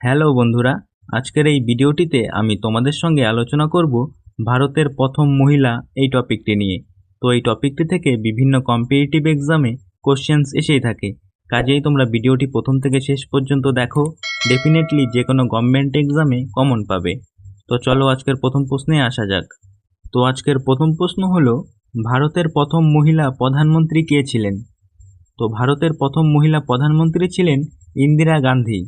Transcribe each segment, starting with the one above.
Hello বন্ধুরা, আজকের এই ভিডিওটিতে আমি তোমাদের সঙ্গে আলোচনা করব ভারতের প্রথম মহিলা এই টপিকটি নিয়ে। তো এই টপিকটি থেকে বিভিন্ন কম্পিটিটিভ এক্সামে কোশ্চেন্স এসেই থাকে। কাজেই তোমরা ভিডিওটি প্রথম থেকে শেষ পর্যন্ত দেখো ডেফিনেটলি যে কোনো গভর্নমেন্ট এক্সামে কমন পাবে। তো চলো আজকের প্রথম প্রশ্নে আসা যাক। তো আজকের প্রথম প্রশ্ন হলো, ভারতের প্রথম মহিলা প্রধানমন্ত্রী কে ছিলেন? তো ভারতের প্রথম মহিলা প্রধানমন্ত্রী ছিলেন ইন্দিরা গান্ধী।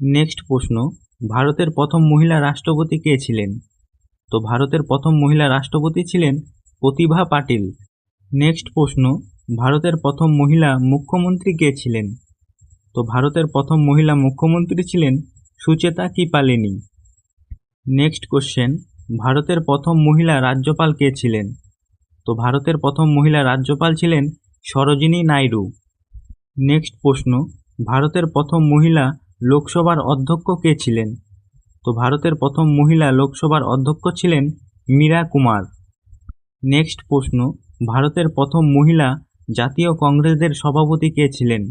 নেক্সট প্রশ্ন, ভারতের প্রথম মহিলা রাষ্ট্রপতি কে ছিলেন? তো ভারতের প্রথম মহিলা রাষ্ট্রপতি ছিলেন প্রতিভা পাটিল। নেক্সট প্রশ্ন, ভারতের প্রথম মহিলা মুখ্যমন্ত্রী কে ছিলেন? তো ভারতের প্রথম মহিলা মুখ্যমন্ত্রী ছিলেন সুচেতা কিপালিনী। নেক্সট কোশ্চেন ভারতের প্রথম মহিলা রাজ্যপাল কে ছিলেন? তো ভারতের প্রথম মহিলা রাজ্যপাল ছিলেন সরোজিনী নাইডু। নেক্সট প্রশ্ন, ভারতের প্রথম মহিলা লোকসভার অধ্যক্ষ কে ছিলেন? তো ভারতের প্রথম মহিলা লোকসভার অধ্যক্ষ ছিলেন মীরা কুমার। নেক্সট প্রশ্ন, ভারতের প্রথম মহিলা জাতীয় কংগ্রেসের সভাপতি কে ছিলেন?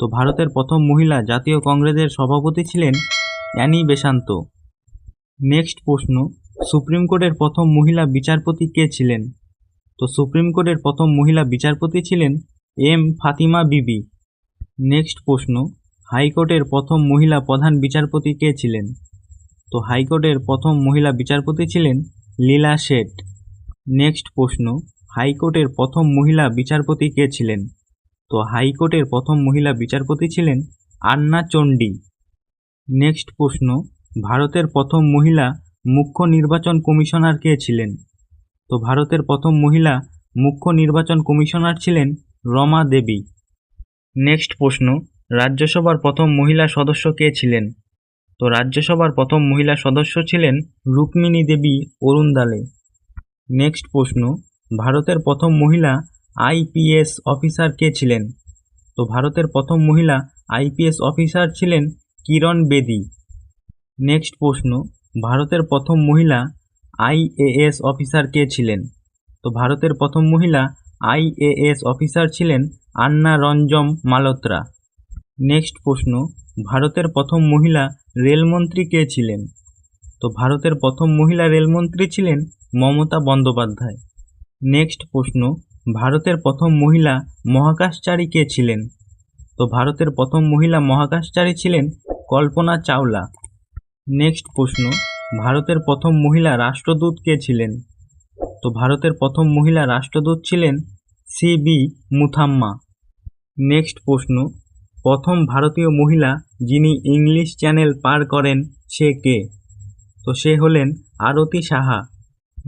তো ভারতের প্রথম মহিলা জাতীয় কংগ্রেসের সভাপতি ছিলেন অ্যানি বেশান্ত। নেক্সট প্রশ্ন, সুপ্রিম কোর্টের প্রথম মহিলা বিচারপতি কে ছিলেন? তো সুপ্রিম কোর্টের প্রথম মহিলা বিচারপতি ছিলেন এম ফাতিমা বিবি। নেক্সট প্রশ্ন হাইকোর্টের প্রথম মহিলা প্রধান বিচারপতি কে ছিলেন? তো হাইকোর্টের প্রথম মহিলা বিচারপতি ছিলেন লীলা শেঠ। নেক্সট প্রশ্ন, হাইকোর্টের প্রথম মহিলা বিচারপতি কে ছিলেন? তো হাইকোর্টের প্রথম মহিলা বিচারপতি ছিলেন আন্না চণ্ডী। নেক্সট প্রশ্ন, ভারতের প্রথম মহিলা মুখ্য নির্বাচন কমিশনার কে ছিলেন? তো ভারতের প্রথম মহিলা মুখ্য নির্বাচন কমিশনার ছিলেন রমা দেবী। নেক্সট প্রশ্ন রাজ্যসভার প্রথম মহিলা সদস্য কে ছিলেন? তো রাজ্যসভার প্রথম মহিলা সদস্য ছিলেন রুক্মিণী দেবী অরুণদালে। নেক্সট প্রশ্ন, ভারতের প্রথম মহিলা আইপিএস অফিসার কে ছিলেন? তো ভারতের প্রথম মহিলা আইপিএস অফিসার ছিলেন কিরণ বেদি। নেক্সট প্রশ্ন, ভারতের প্রথম মহিলা আইএএস অফিসার কে ছিলেন? তো ভারতের প্রথম মহিলা আইএএস অফিসার ছিলেন আন্না রঞ্জম মালোত্রা। নেক্সট প্রশ্ন, ভারতের প্রথম মহিলা রেলমন্ত্রী কে ছিলেন? তো ভারতের প্রথম মহিলা রেলমন্ত্রী ছিলেন মমতা বন্দ্যোপাধ্যায়। নেক্সট প্রশ্ন, ভারতের প্রথম মহিলা মহাকাশচারী কে ছিলেন? তো ভারতের প্রথম মহিলা মহাকাশচারী ছিলেন কল্পনা চাওলা। নেক্সট প্রশ্ন, ভারতের প্রথম মহিলা রাষ্ট্রদূত কে ছিলেন? তো ভারতের প্রথম মহিলা রাষ্ট্রদূত ছিলেন সি বি মুথাম্মা। নেক্সট প্রশ্ন প্রথম ভারতীয় মহিলা যিনি ইংলিশ চ্যানেল পার করেন, সে কে? তো সে হলেন আরতি সাহা।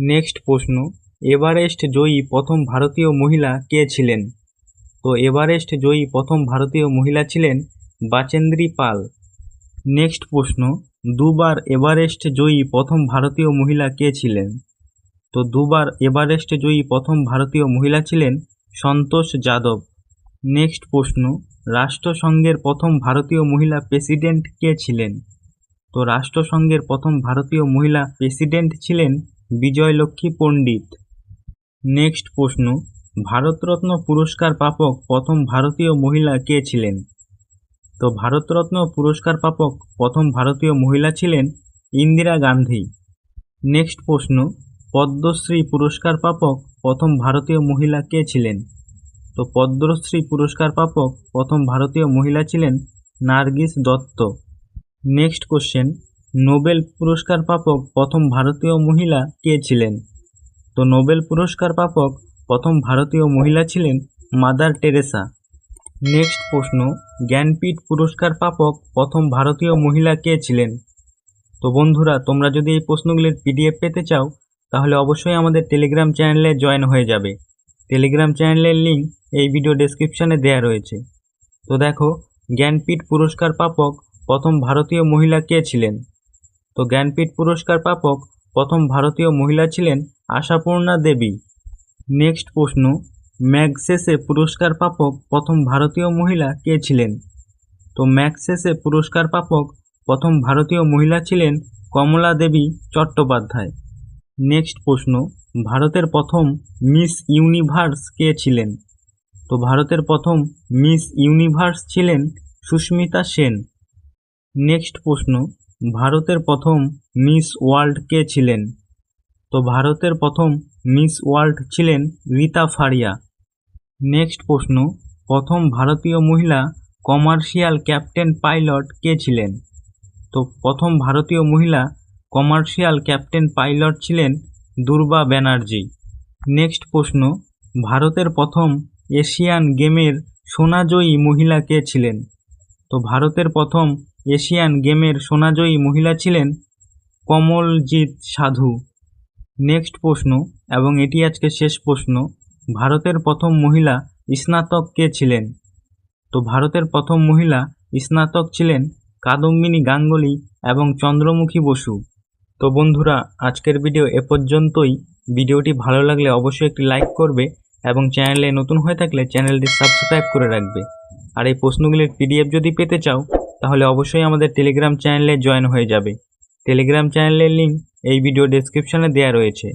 নেক্সট প্রশ্ন, এভারেস্ট জয়ী প্রথম ভারতীয় মহিলা কে ছিলেন? তো এভারেস্ট জয়ী প্রথম ভারতীয় মহিলা ছিলেন বাচেন্দ্রী পাল। নেক্সট প্রশ্ন, দুবার এভারেস্ট জয়ী প্রথম ভারতীয় মহিলা কে ছিলেন? তো দুবার এভারেস্ট জয়ী প্রথম ভারতীয় মহিলা ছিলেন সন্তোষ যাদব। নেক্সট প্রশ্ন, রাষ্ট্রসংঘের প্রথম ভারতীয় মহিলা প্রেসিডেন্ট কে ছিলেন? তো রাষ্ট্রসংঘের প্রথম ভারতীয় মহিলা প্রেসিডেন্ট ছিলেন বিজয়লক্ষ্মী পণ্ডিত। নেক্সট প্রশ্ন, ভারতরত্ন পুরস্কার প্রাপক প্রথম ভারতীয় মহিলা কে ছিলেন? তো ভারতরত্ন পুরস্কার প্রাপক প্রথম ভারতীয় মহিলা ছিলেন ইন্দিরা গান্ধী। নেক্সট প্রশ্ন, পদ্মশ্রী পুরস্কার প্রাপক প্রথম ভারতীয় মহিলা কে ছিলেন? তো পদ্মশ্রী পুরস্কার প্রাপক প্রথম ভারতীয় মহিলা ছিলেন Nargis Dutt. Next question Nobel পুরস্কার প্রাপক প্রথম ভারতীয় মহিলা কে ছিলেন? তো নোবেল পুরস্কার প্রাপক প্রথম ভারতীয় মহিলা ছিলেন মাদার টেরেসা। নেক্সট প্রশ্ন, জ্ঞানপীঠ পুরস্কার প্রাপক প্রথম ভারতীয় মহিলা কে ছিলেন? তো বন্ধুরা, তোমরা যদি এই প্রশ্নগুলির পিডিএফ পেতে চাও, তাহলে অবশ্যই আমাদের টেলিগ্রাম চ্যানেলে জয়েন হয়ে যাবে। টেলিগ্রাম চ্যানেলের লিঙ্ক এই ভিডিও ডেসক্রিপশানে দেয়া রয়েছে। তো দেখো, জ্ঞানপীঠ পুরস্কার প্রাপক প্রথম ভারতীয় মহিলা কে ছিলেন? তো জ্ঞানপীঠ পুরস্কার প্রাপক প্রথম ভারতীয় মহিলা ছিলেন আশাপূর্ণা দেবী। নেক্সট প্রশ্ন, ম্যাগসেসে পুরস্কার প্রাপক প্রথম ভারতীয় মহিলা কে ছিলেন? তো ম্যাগসেসে পুরস্কার প্রাপক প্রথম ভারতীয় মহিলা ছিলেন কমলা দেবী চট্টোপাধ্যায়। নেক্সট প্রশ্ন, ভারতের প্রথম মিস ইউনিভার্স কে ছিলেন? তো ভারতের প্রথম মিস ইউনিভার্স ছিলেন সুস্মিতা সেন। নেক্সট প্রশ্ন, ভারতের প্রথম মিস ওয়ার্ল্ড কে ছিলেন? তো ভারতের প্রথম মিস ওয়ার্ল্ড ছিলেন রীতা ফারিয়া। নেক্সট প্রশ্ন, প্রথম ভারতীয় মহিলা কমার্শিয়াল ক্যাপ্টেন পাইলট কে ছিলেন? তো প্রথম ভারতীয় মহিলা কমার্শিয়াল ক্যাপ্টেন পাইলট ছিলেন দুর্বা ব্যানার্জি। নেক্সট প্রশ্ন, ভারতের প্রথম এশিয়ান গেমের সোনাজয়ী মহিলা কে ছিলেন? তো ভারতের প্রথম এশিয়ান গেমের সোনাজয়ী মহিলা ছিলেন কমলজিৎ সাধু। নেক্সট প্রশ্ন, এবং এটি আজকে শেষ প্রশ্ন, ভারতের প্রথম মহিলা স্নাতক কে ছিলেন? তো ভারতের প্রথম মহিলা স্নাতক ছিলেন কাদম্বিনী গাঙ্গুলি এবং চন্দ্রমুখী বসু। তো বন্ধুরা, আজকের ভিডিও এ পর্যন্তই। ভিডিওটি ভালো লাগলে অবশ্যই একটি লাইক করবে এবং চ্যানেলে নতুন হয়ে থাকলে চ্যানেলটি সাবস্ক্রাইব করে রাখবে। আর এই প্রশ্নগুলির পিডিএফ যদি পেতে চাও, তাহলে অবশ্যই আমাদের টেলিগ্রাম চ্যানেলে জয়েন হয়ে যাবে। টেলিগ্রাম চ্যানেলের লিঙ্ক এই ভিডিও ডেসক্রিপশনে দেয়া রয়েছে।